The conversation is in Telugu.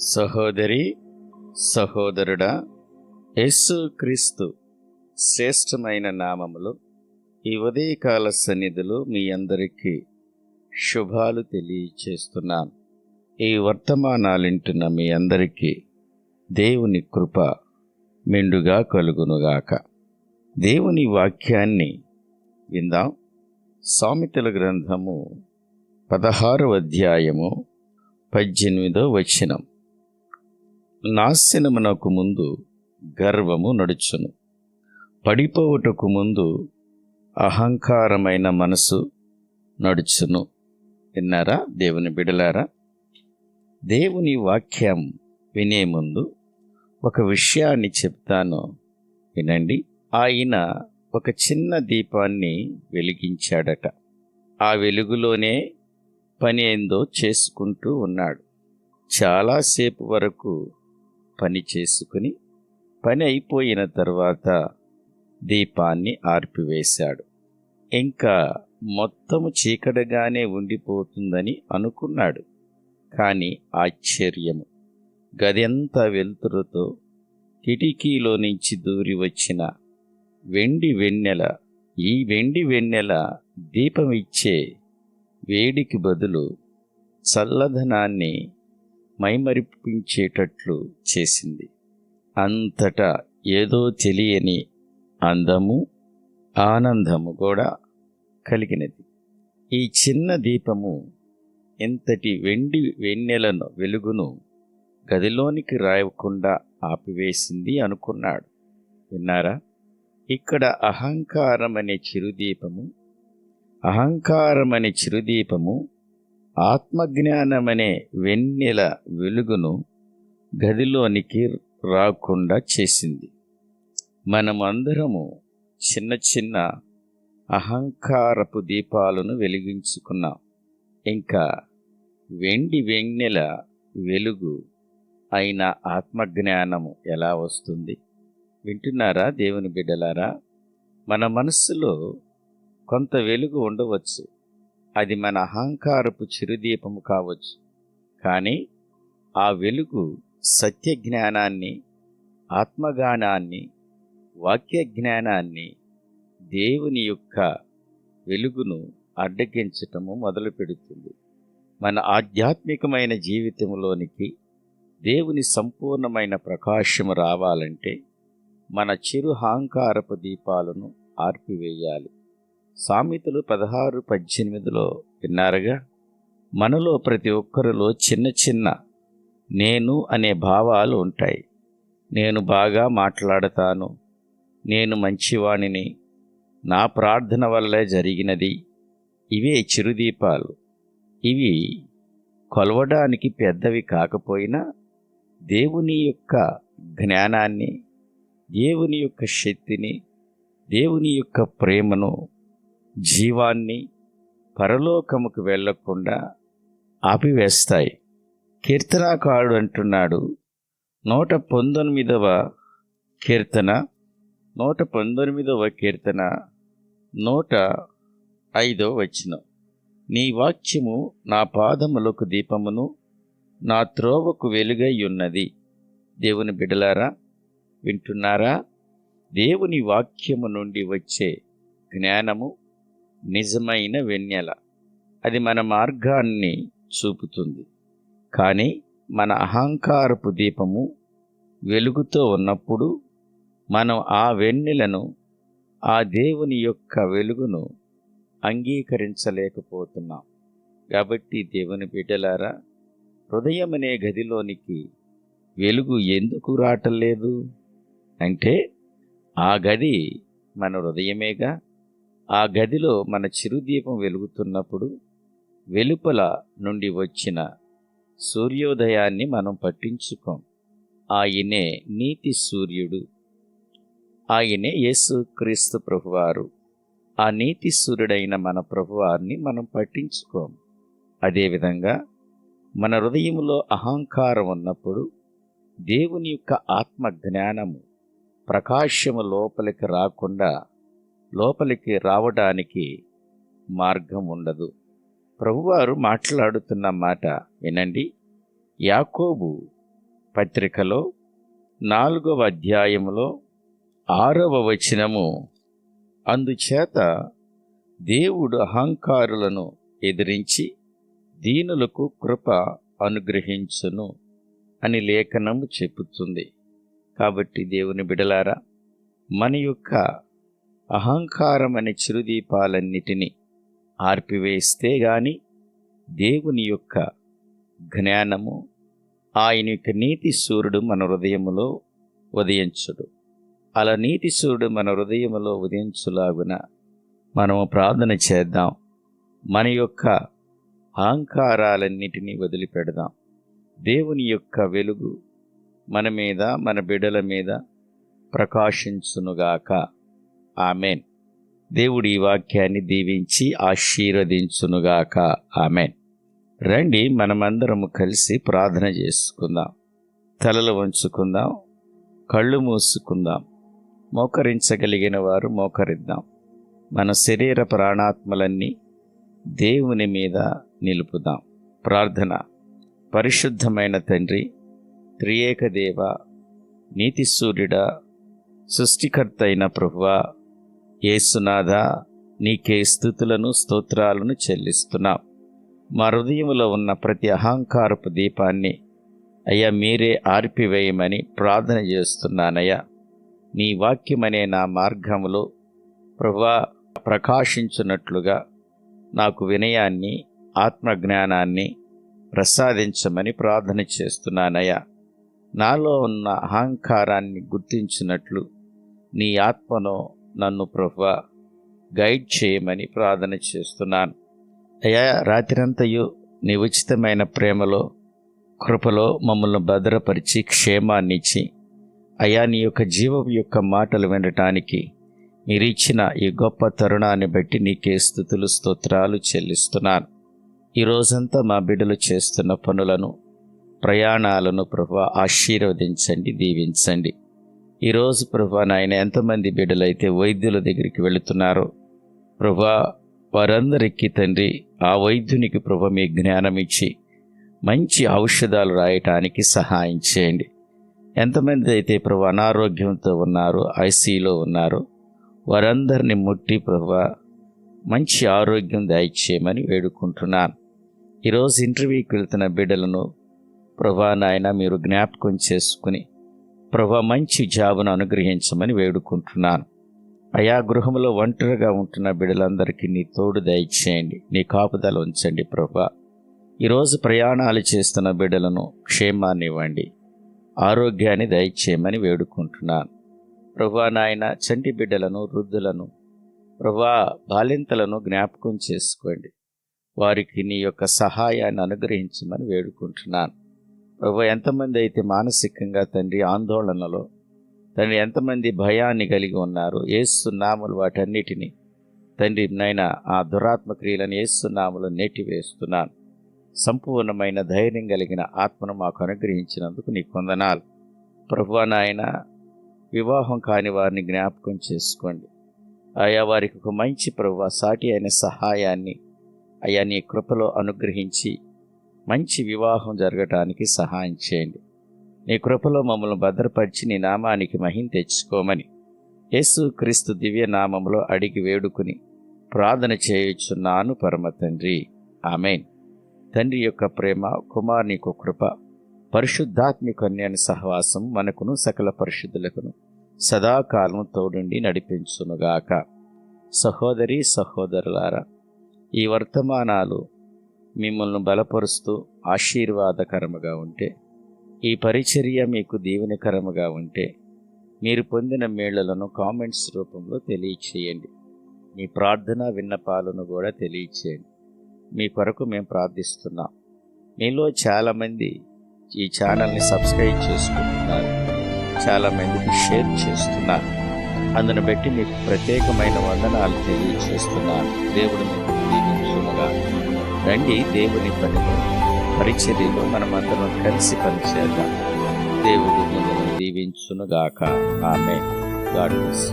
సహోదరి సహోదరుడా యేసు క్రీస్తు శ్రేష్టమైన నామములు ఈ ఉదయకాల సన్నిధిలో మీ అందరికీ శుభాలు తెలియచేస్తున్నాను. ఈ వర్తమానాలింటున్న మీ అందరికీ దేవుని కృప మెండుగా కలుగునుగాక. దేవుని వాక్యాన్ని విందాం. సామెతల గ్రంథము పదహారవ అధ్యాయము పద్దెనిమిదో వచనం. నాశనమునకు ముందు గర్వము నడుచును. పడిపోవుటకు ముందు అహంకారమైన మనసు నడుచును. విన్నారా దేవుని బిడలారా? దేవుని వాక్యం వినే ముందు ఒక విషయాన్ని చెప్తాను. వినండి. ఆయన ఒక చిన్న దీపాన్ని వెలిగించాడట. ఆ వెలుగులోనే పని ఏందో చేసుకుంటూ ఉన్నాడు. చాలాసేపు వరకు పని చేసుకుని పని అయిపోయిన తర్వాత దీపాన్ని ఆర్పివేశాడు. ఇంకా మొత్తము చీకటిగానే ఉండిపోతుందని అనుకున్నాడు. కానీ ఆశ్చర్యము. గదెంత వెలుతురుతో కిటికీలో నుంచి దూరి వచ్చిన వెండి వెన్నెల ఈ వెండి వెన్నెల దీపం ఇచ్చే వేడికి బదులు చల్లదనాన్ని మైమరిపించేటట్లు చేసింది. అంతటా ఏదో తెలియని అందము ఆనందము కూడా కలిగినది. ఈ చిన్న దీపము ఎంతటి వెండి వెన్నెలను వెలుగును గదిలోనికి రాయకుండా ఆపివేసింది అనుకున్నాడు. విన్నారా? ఇక్కడ అహంకారం అనే చిరుదీపము అహంకారమనే చిరుదీపము ఆత్మజ్ఞానమనే వెన్నెల వెలుగును గదిలోనికి రాకుండా చేసింది. మనమందరము చిన్న చిన్న అహంకారపు దీపాలను వెలిగించుకున్నాం. ఇంకా వెండి వెన్నెల వెలుగు అయిన ఆత్మజ్ఞానము ఎలా వస్తుంది? వింటున్నారా దేవుని బిడ్డలారా? మన మనస్సులో కొంత వెలుగు ఉండవచ్చు. అది మన అహంకారపు చిరుదీపము కావచ్చు. కానీ ఆ వెలుగు సత్య జ్ఞానాన్ని ఆత్మగానాన్ని వాక్య జ్ఞానాన్ని దేవుని యొక్క వెలుగును అడ్డగించటము మొదలు పెడుతుంది మన ఆధ్యాత్మికమైన జీవితంలోనికి దేవుని సంపూర్ణమైన ప్రకాశము రావాలంటే మన చిరు అహంకారపు దీపాలను ఆర్పివేయాలి. సామెతలు పదహారు పద్దెనిమిదిలో విన్నారుగా మనలో ప్రతి ఒక్కరిలో చిన్న చిన్న నేను అనే భావాలు ఉంటాయి. నేను బాగా మాట్లాడతాను నేను మంచివాణిని నా ప్రార్థన వల్లే జరిగినది. ఇవే చిరుదీపాలు. ఇవి కొలవడానికి పెద్దవి కాకపోయినా దేవుని యొక్క జ్ఞానాన్ని దేవుని యొక్క శక్తిని దేవుని యొక్క ప్రేమను జీవాన్ని పరలోకముకు వెళ్ళకుండా ఆపివేస్తాయి. కీర్తనాకారుడు అంటున్నాడు నూట పంతొమ్మిదవ కీర్తన నూట పంతొమ్మిదవ కీర్తన నూట ఐదవ వచ్చిన నీ వాక్యము నా పాదములకు దీపమును నా త్రోవకు వెలుగై ఉన్నది. దేవుని బిడలారా వింటున్నారా? దేవుని వాక్యము నుండి వచ్చే జ్ఞానము నిజమైన వెన్నెల. అది మన మార్గాన్ని చూపుతుంది. కానీ మన అహంకారపు దీపము వెలుగుతో ఉన్నప్పుడు మనం ఆ వెన్నెలను ఆ దేవుని యొక్క వెలుగును అంగీకరించలేకపోతున్నాం. కాబట్టి దేవుని బిడ్డలారా హృదయం అనే గదిలోనికి వెలుగు ఎందుకు రావటం అంటే ఆ గది మన హృదయమేగా? ఆ గదిలో మన చిరుదీపం వెలుగుతున్నప్పుడు వెలుపల నుండి వచ్చిన సూర్యోదయాన్ని మనం పట్టించుకోం. ఆయనే నీతి సూర్యుడు. ఆయనే యేసు క్రీస్తు ప్రభువారు. ఆ నీతి సూర్యుడైన మన ప్రభువారిని మనం పట్టించుకోం. అదేవిధంగా మన హృదయంలో అహంకారం ఉన్నప్పుడు దేవుని యొక్క ఆత్మ జ్ఞానము ప్రకాశము లోపలికి రాకుండా లోపలికి రావడానికి మార్గం ఉండదు. ప్రభువారు మాట్లాడుతున్న మాట వినండి. యాకోబు పత్రికలో నాలుగవ అధ్యాయములో ఆరవ వచనము. అందుచేత దేవుడు అహంకారులను ఎదిరించి దీనులకు కృప అనుగ్రహించును అని లేఖనము చెప్పుతుంది కాబట్టి దేవుని బిడలారా మన యొక్క అహంకారం అనే చిరుదీపాలన్నిటినీ ఆర్పివేస్తే గాని దేవుని యొక్క జ్ఞానము ఆయన యొక్క నీతి సూర్యుడు మన హృదయములో ఉదయించుడు. అలా నీతి సూర్యుడు మన హృదయములో ఉదయించులాగున మనము ప్రార్థన చేద్దాం. మన యొక్క అహంకారాలన్నిటినీ వదిలిపెడదాం. దేవుని యొక్క వెలుగు మన మీద మన బిడల మీద ప్రకాశించునుగాక. ఆమెన్. దేవుడు ఈ వాక్యాన్ని దీవించి ఆశీర్వదించునుగాక. ఆమెన్. రండి మనమందరము కలిసి ప్రార్థన చేసుకుందాం. తలలు వంచుకుందాం. కళ్ళు మూసుకుందాం. మోకరించగలిగిన వారు మోకరిద్దాం. మన శరీర ప్రాణాత్మలన్నీ దేవుని మీద నిలుపుదాం. ప్రార్థన. పరిశుద్ధమైన తండ్రి త్రియేక దేవ నీతి సూర్యుడ సృష్టికర్త అయిన ప్రభువా ఏసునాథ నీకే స్థుతులను స్తోత్రాలను చెల్లిస్తున్నాం. మా హృదయంలో ఉన్న ప్రతి అహంకారపు దీపాన్ని అయ్యా మీరే ఆర్పివేయమని ప్రార్థన చేస్తున్నానయ్యా. నీ వాక్యమనే నా మార్గంలో ప్రభా ప్రకాశించున్నట్లుగా నాకు వినయాన్ని ఆత్మజ్ఞానాన్ని ప్రసాదించమని ప్రార్థన చేస్తున్నానయ్యా. నాలో ఉన్న అహంకారాన్ని గుర్తించినట్లు నీ ఆత్మను నన్ను ప్రభు గైడ్ చేయమని ప్రార్థన చేస్తున్నాను. అయ్యా రాత్రంతయు నీ ఉచితమైన ప్రేమలో కృపలో మమ్మల్ని భద్రపరిచి క్షేమాన్నిచ్చి అయా నీ యొక్క జీవం యొక్క మాటలు వినటానికి మీరిచ్చిన ఈ గొప్ప తరుణాన్ని బట్టి నీకే స్థుతులు స్తోత్రాలు చెల్లిస్తున్నాను. ఈ రోజంతా మా బిడ్డలు చేస్తున్న పనులను ప్రయాణాలను ప్రభు ఆశీర్వదించండి దీవించండి. ఈరోజు ప్రభా నాయన ఎంతమంది బిడ్డలైతే వైద్యుల దగ్గరికి వెళుతున్నారో. ప్రభా వారందరికీ తండ్రి ఆ వైద్యునికి ప్రభ మీ జ్ఞానం ఇచ్చి మంచి ఔషధాలు రాయటానికి సహాయం చేయండి. ఎంతమంది అయితే ప్రభు అనారోగ్యంతో ఉన్నారు ఐసీలో ఉన్నారు వారందరిని ముట్టి ప్రభు మంచి ఆరోగ్యం దయచేయమని వేడుకుంటున్నాను. ఈరోజు ఇంటర్వ్యూకి వెళ్తున్న బిడ్డలను ప్రభా నాయన మీరు జ్ఞాపకం చేసుకుని ప్రభా మంచి జాబును అనుగ్రహించమని వేడుకుంటున్నాను. అయా గృహంలో ఒంటరిగా ఉంటున్న బిడ్డలందరికీ నీ తోడు దయచేయండి నీ కాపుదల ఉంచండి ప్రభా. ఈరోజు ప్రయాణాలు చేస్తున్న బిడ్డలను క్షేమాన్ని ఇవ్వండి ఆరోగ్యాన్ని దయచేయమని వేడుకుంటున్నాను. ప్రభా నాయన చంటి బిడ్డలను వృద్ధులను ప్రభా బాలింతలను జ్ఞాపకం చేసుకోండి. వారికి నీ యొక్క సహాయాన్ని అనుగ్రహించమని వేడుకుంటున్నాను. ప్రభు ఎంతమంది అయితే మానసికంగా తండ్రి ఆందోళనలో తండ్రి ఎంతమంది భయాన్ని కలిగి ఉన్నారు ఏస్తున్నాములు వాటన్నిటినీ తండ్రి నైనా ఆ దురాత్మ క్రియలను ఏస్తున్నాములు నెట్టివేస్తున్నాను. సంపూర్ణమైన ధైర్యం కలిగిన ఆత్మను మాకు అనుగ్రహించినందుకు నీ కొందనాలు ప్రభు నాయన వివాహం కాని వారిని జ్ఞాపకం చేసుకోండి. ఆయా వారికి ఒక మంచి ప్రభు సాటి అయిన సహాయాన్ని అయా నీ కృపలో అనుగ్రహించి మంచి వివాహం జరగటానికి సహాయం చేయండి. నీ కృపలో మమ్మల్ని భద్రపరిచి నీ నామానికి మహిం తెచ్చుకోమని యేసు క్రీస్తు దివ్య నామంలో అడిగి వేడుకుని ప్రార్థన చేయుచున్నాను పరమ తండ్రి. ఆమెన్. తండ్రి యొక్క ప్రేమ కుమారుని యొక్క కృప పరిశుద్ధాత్మిక అన్యాని సహవాసం మనకును సకల పరిశుద్ధులకును సదాకాలం తోడుండి నడిపించునుగాక. సహోదరి సహోదరులారా ఈ వర్తమానాలు మిమ్మల్ని బలపరుస్తూ ఆశీర్వాదకరముగా ఉంటే ఈ పరిచర్య మీకు దీవెనకరముగా ఉంటే మీరు పొందిన మేళ్ళను కామెంట్స్ రూపంలో తెలియచేయండి. మీ ప్రార్థన విన్నపాలను కూడా తెలియచేయండి. మీ కొరకు మేము ప్రార్థిస్తున్నాం. మీలో చాలామంది ఈ ఛానల్ని సబ్స్క్రైబ్ చేసుకుంటున్నారు. చాలామందికి షేర్ చేస్తున్నారు. అందును బట్టి మీకు ప్రత్యేకమైన వందనాలు తెలియచేస్తున్నాను. దేవుడు మీకు దీవించుగా రండి దేవుని పనిలో పరిచర్యలో మనమందరం కలిసి పనిచేద్దాం. దేవుడు మిమ్మల్ని దీవించునుగాక. ఆమె గాడ్ బ్లెస్